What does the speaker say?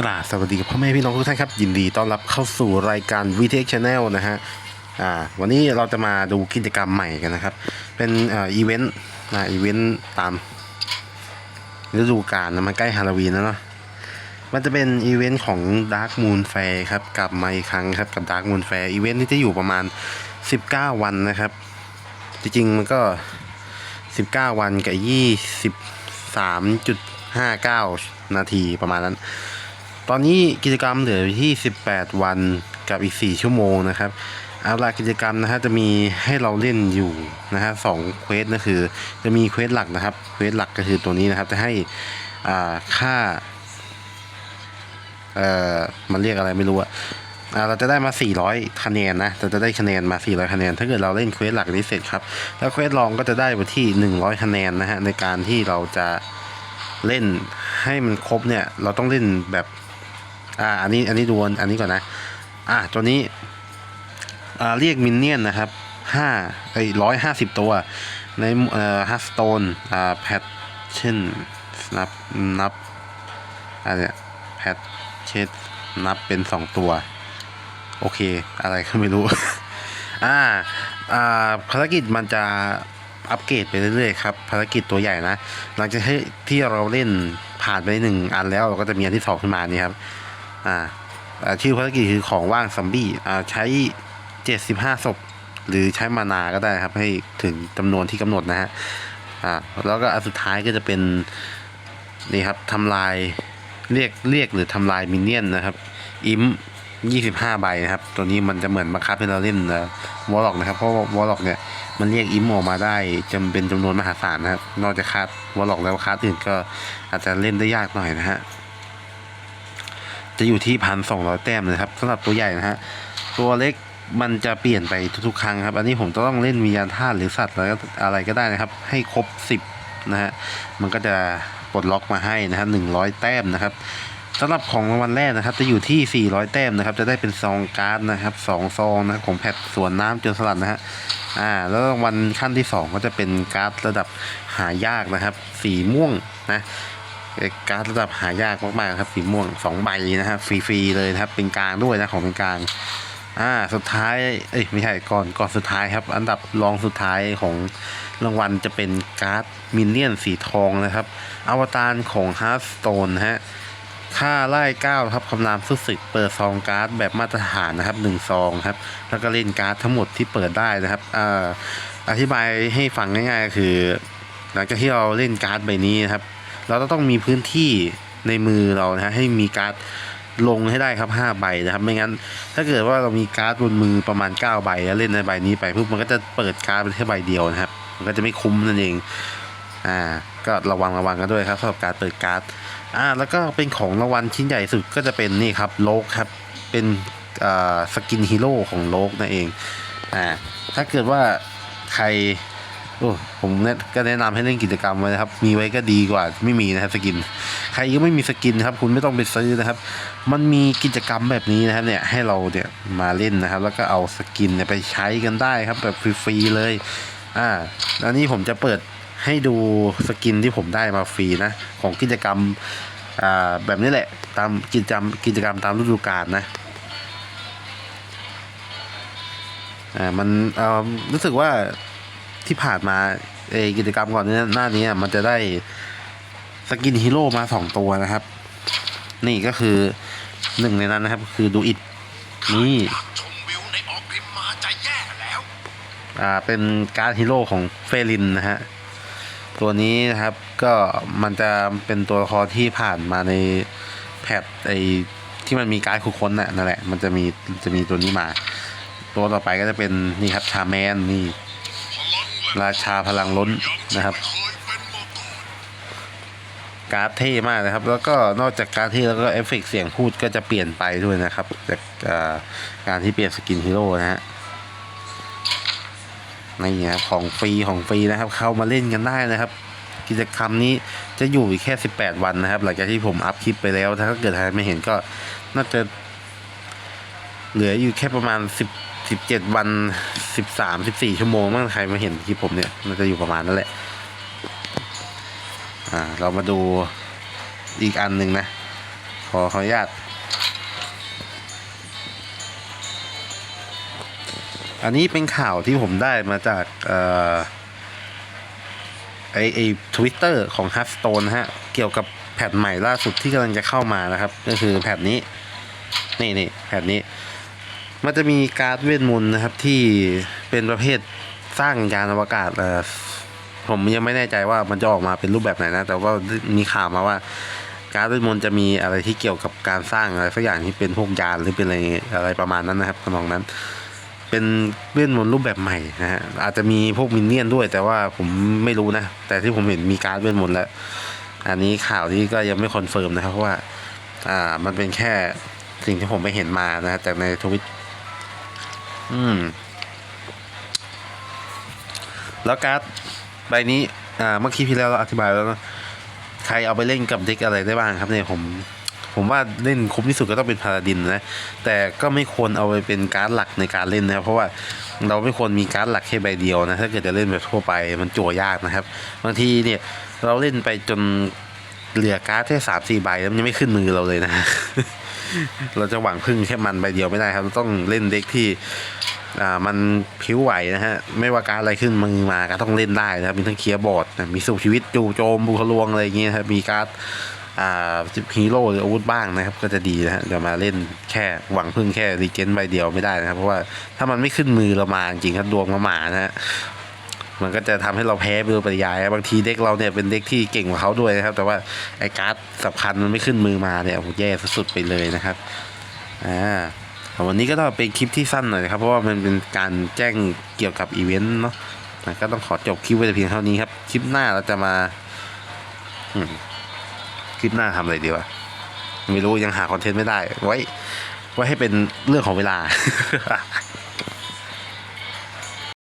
กราบสวัสดีกับพ่อแม่พี่น้องทุกท่านครับ ยินดีต้อนรับเข้าสู่รายการ VTX Channel นะฮะวันนี้เราจะมาดูกิจกรรมใหม่กันนะครับ เป็นอ,อีเวนต์นะอีเวนต์ตามฤดูกาลนะมันใกล้ฮาโลวีนแล้วเนาะมันจะเป็นอีเวนต์ของ Dark Moon Fair ครับกลับมาอีกครั้งครับกับ Dark Moon Fair อีเวนต์ที่จะอยู่ประมาณ 19 วันนะครับ จริงๆมันก็ 19 วันกับ 23.59 นาทีประมาณนั้น ตอนนี้กิจกรรมเหลืออยู่ที่ 18 วันกับอีก 4 ชั่วโมงนะครับเอาละกิจกรรมนะฮะจะมีให้เราเล่นอยู่นะฮะสองเควสก็คือ จะมีเควสหลักนะครับเควสหลักก็คือตัวนี้นะครับจะให้อ่าค่าเอ่อมันเรียกอะไรไม่รู้อะเราจะได้มา 400 คะแนนนะเราจะได้คะแนนมา 400 คะแนน ถ้าเกิดเราเล่นเควสหลักนี้เสร็จครับ แล้วเควสรองก็จะได้ไปที่ 100 คะแนนนะฮะ ในการที่เราจะเล่นให้มันครบเนี่ย เราต้องเล่นแบบ อ่าอันนี้อันนี้ดูอันนี้ก่อนนะ อ่าตัวนี้อ่าเรียกมินเนี่ยนนะครับห้าไอ้ร้อยห้าสิบตัว ในเอ่อฮัสโตนอ่าแพทเช่นนับนับอันเนี้ยแพทเช่นนับเป็นสองตัว โอเค อะไรก็ไม่รู้ อ่าอ่าภารกิจมันจะอัปเกรดไปเรื่อยๆครับภารกิจตัวใหญ่นะ หลังจากที่ที่เราเล่นผ่านไปหนึ่งอันแล้วเราก็จะมีอันที่สองขึ้นมานี่ครับ อ่าชื่อภารกิจคือของว่างซัมบี้อ่าใช้เจ็ดสิบห้าศพหรือใช้มานาก็ได้ครับ ให้ถึงจำนวนที่กำหนดนะฮะอ่าแล้วก็อันสุดท้ายก็จะเป็นนี่ครับทำลายเรียกเรียกหรือทำลายมินเนี่ยนนะครับ อิมยี่สิบห้าใบนะครับ ตัวนี้มันจะเหมือนบังคับให้เราเล่นนะวอลล็อกนะครับ เพราะวอลล็อกเนี่ยมันเรียกอิมออกมาได้จำเป็นจำนวนมหาศาลนะครับ นอกจากคาดวอลล็อกแล้วคาดอื่นก็อาจจะเล่นได้ยากหน่อยนะฮะ จะอยู่ที่พันสองร้อยแต้มนะครับสำหรับตัวใหญ่นะฮะตัวเล็กมันจะเปลี่ยนไปทุกๆครั้งครับอันนี้ผมต้องเล่นวิญญาณธาตุหรือสัตว์อะไรก็อะไรก็ได้นะครับ ให้ครบสิบนะฮะมันก็จะปลดล็อกมาให้นะฮะหนึ่งร้อยแต้มนะครับสำหรับของรางวัลแรกนะครับ จะอยู่ที่ 400 แต้มนะครับ จะได้เป็นซองการ์ดนะครับสองซองนะของแพทสวนน้ำจนสลัดนะฮะอ่าแล้วรางวัลขั้นที่ 2 ก็จะเป็นการ์ดระดับหายากนะครับ สีม่วงนะ การ์ดระดับหายากมากๆครับสีม่วงสองใบนะครับฟรีๆเลยนะครับ เป็นกลางด้วยนะของเป็นกลางอ่าสุดท้ายเอ้ยไม่ใช่ก่อนก่อนสุดท้ายครับ อันดับรองสุดท้ายของรางวัลจะเป็นการ์ดมินเนี่ยนสีทองนะครับ อวตารของฮาร์สโตนฮะค่าไล่เก้าครับคำรามสู้ศึกเปิดซองการ์ดแบบมาตรฐานนะครับหนึ่งซองครับ แล้วก็เล่นการ์ดทั้งหมดที่เปิดได้นะครับอ่าอธิบายให้ฟังง่ายๆ คือ หลังจากที่เราเล่นการ์ดใบนี้นะครับ เราต้องมีพื้นที่ในมือเรานะฮะให้มีการ์ดลงให้ได้ครับ5ใบนะครับ ไม่งั้น ถ้าเกิดว่าเรามีการ์ดบนมือประมาณ 9 ใบแล้วเล่นในใบนี้ไปปุ๊บมันก็จะเปิดการ์ดเป็นแค่ใบเดียวนะครับ มันก็จะไม่คุ้มนั่นเองอ่าก็ระวังระวังกันด้วยครับสำหรับการเปิดการ์ดอ่าแล้วก็เป็นของรางวัลชิ้นใหญ่สุดก็จะเป็นนี่ครับโลกครับเป็นอ่าสกินฮีโร่ของโลกนั่นเองอ่าถ้าเกิดว่าใคร โอ้ผมเนี่ยก็แนะนำให้เล่นกิจกรรมไว้นะครับ มีไว้ก็ดีกว่าไม่มีนะครับสกิน ใครยังไม่มีสกินครับ คุณไม่ต้องไปซื้อนะครับ มันมีกิจกรรมแบบนี้นะครับเนี่ยให้เราเนี่ยมาเล่นนะครับ แล้วก็เอาสกินเนี่ยไปใช้กันได้ครับ แบบฟรีๆเลย อ่าแล้วนี่ผมจะเปิดให้ดูสกินที่ผมได้มาฟรีนะ ของกิจกรรมอ่าแบบนี้แหละตามกิจกรรมกิจกรรมตามฤดูกาลนะอ่ามันเอ่อรู้สึกว่า ที่ผ่านมาเอกิจกรรมก่อนหน้าหน้านี้อะมันจะได้สกินฮีโร่มาสองตัวนะครับ นี่ก็คือหนึ่งในนั้นนะครับ คือดูอิดนี่อ่าเป็นการ์ดฮีโร่ของเฟลินนะฮะตัวนี้นะครับก็มันจะเป็นตัวละครที่ผ่านมาในแพทไอที่มันมีการ์ดคุกค้นน่ะนั่นแหละมันจะมีจะมีตัวนี้มา ตัวต่อไปก็จะเป็นนี่ครับชาแมนนี่ ราชาพลังล้นนะครับการ์ดเท่มากนะครับ แล้วก็นอกจากการ์ดเท่แล้วก็เอฟเฟกเสียงพูดก็จะเปลี่ยนไปด้วยนะครับจากการที่เปลี่ยนสกินฮีโร่นะฮะนี่ครับของฟรีของฟรีนะครับ เข้ามาเล่นกันได้นะครับ กิจกรรมนี้จะอยู่แค่ 18 วันนะครับ หลังจากที่ผมอัพคลิปไปแล้ว ถ้าเกิดใครไม่เห็นก็น่าจะเหลืออยู่แค่ประมาณ 10 17วัน13 14ชั่วโมงมั้งใครมาเห็นคลิปผมเนี่ยน่าจะอยู่ประมาณนั้นแหละ อ่า เรามาดูอีกอันหนึ่งนะ ขอขออนุญาต อันนี้เป็นข่าวที่ผมได้มาจากเอ่อไอไอทวิตเตอร์ของ h ั r สโตนฮะ เกี่ยวกับแพทใหม่ล่าสุดที่กำลังจะเข้ามานะครับ ก็คือแพทนี้ นี่นี่แพทนี้ มันจะมีการ์ดเวทมนต์นะครับที่เป็นประเภทสร้างยานอวกาศผมยังไม่แน่ใจว่ามันจะออกมาเป็นรูปแบบไหนนะ แต่ว่ามีข่าวมาว่าการ์ดเวทมนต์จะมีอะไรที่เกี่ยวกับการสร้างอะไรสักอย่างที่เป็นพวกยานหรือเป็นอะไรอะไรประมาณนั้นนะครับทำนองนั้น เป็นเวทมนต์รูปแบบใหม่นะฮะอาจจะมีพวกมินเนี่ยนด้วย แต่ว่าผมไม่รู้นะ แต่ที่ผมเห็นมีการ์ดเวทมนต์แล้ว อันนี้ข่าวที่ก็ยังไม่คอนเฟิร์มนะครับเพราะว่า อ่ามันเป็นแค่สิ่งที่ผมไปเห็นมานะฮะจากในทวิต อืม แล้วการ์ดใบนี้ อ่า เมื่อกี้ที่แล้วเราอธิบายแล้วนะใครเอาไปเล่นกับเด็กอะไรได้บ้างครับเนี่ยผมผมว่าเล่นคุ้มที่สุดก็ต้องเป็นพาราดินนะ แต่ก็ไม่ควรเอาไปเป็นการ์ดหลักในการเล่นนะครับเพราะว่าเราไม่ควรมีการ์ดหลักแค่ใบเดียวนะ ถ้าเกิดจะเล่นแบบทั่วไปมันจั่วยากนะครับ บางทีเนี่ยเราเล่นไปจนเหลือการ์ดแค่สามสี่ใบแล้วมันยังไม่ขึ้นมือเราเลยนะ เราจะหวังพึ่งแค่มันใบเดียวไม่ได้ครับ ต้องเล่นเด็กที่อ่ามันผิวไหวนะฮะ ไม่ว่าการอะไรขึ้นมือมาก็ต้องเล่นได้นะครับ มีทั้งเคลียร์บอร์ดนะมีสู้ชีวิตจู่โจมบุคลวงอะไรอย่างเงี้ยครับมีการ์ดอ่าฮีโร่หรืออาวุธบ้างนะครับ ก็จะดีนะฮะจะมาเล่นแค่หวังพึ่งแค่รีเจนใบเดียวไม่ได้นะครับ เพราะว่าถ้ามันไม่ขึ้นมือเรามาจริงครับดวงมาหมานะฮะ มันก็จะทำให้เราแพ้ไปโดยปริยายบางทีเด็กเราเนี่ยเป็นเด็กที่เก่งกว่าเขาด้วยนะครับ แต่ว่าไอ้การ์ดสำคัญมันไม่ขึ้นมือมาเนี่ยโอ้แย่สุดๆไปเลยนะครับอ่าวันนี้ก็ต้องเป็นคลิปที่สั้นหน่อยนะครับ เพราะว่ามันเป็นการแจ้งเกี่ยวกับอีเวนต์เนาะก็ต้องขอจบคลิปไว้เพียงเท่านี้ครับ คลิปหน้าเราจะมาคลิปหน้าทำอะไรดีวะไม่รู้ยังหาคอนเทนต์ไม่ได้ ไว้ ไว้ให้เป็นเรื่องของเวลา